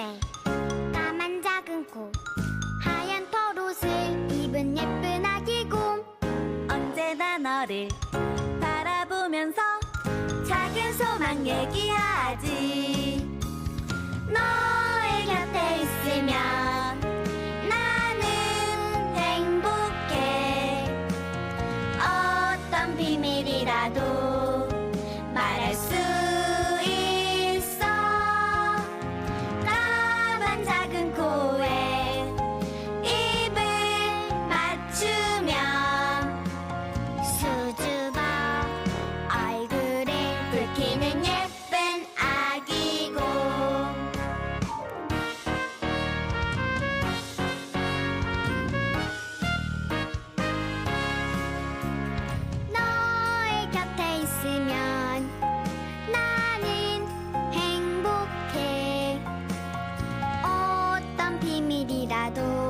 눈에 까만 작은 코 하얀 털옷을 입은 예쁜 아기 곰. 언제나 너를 바라보면서 작은 소망 얘기하지. 너의 곁에 있으면 나는 행복해. 어떤 비밀이라도 행복해 어떤 비밀이라도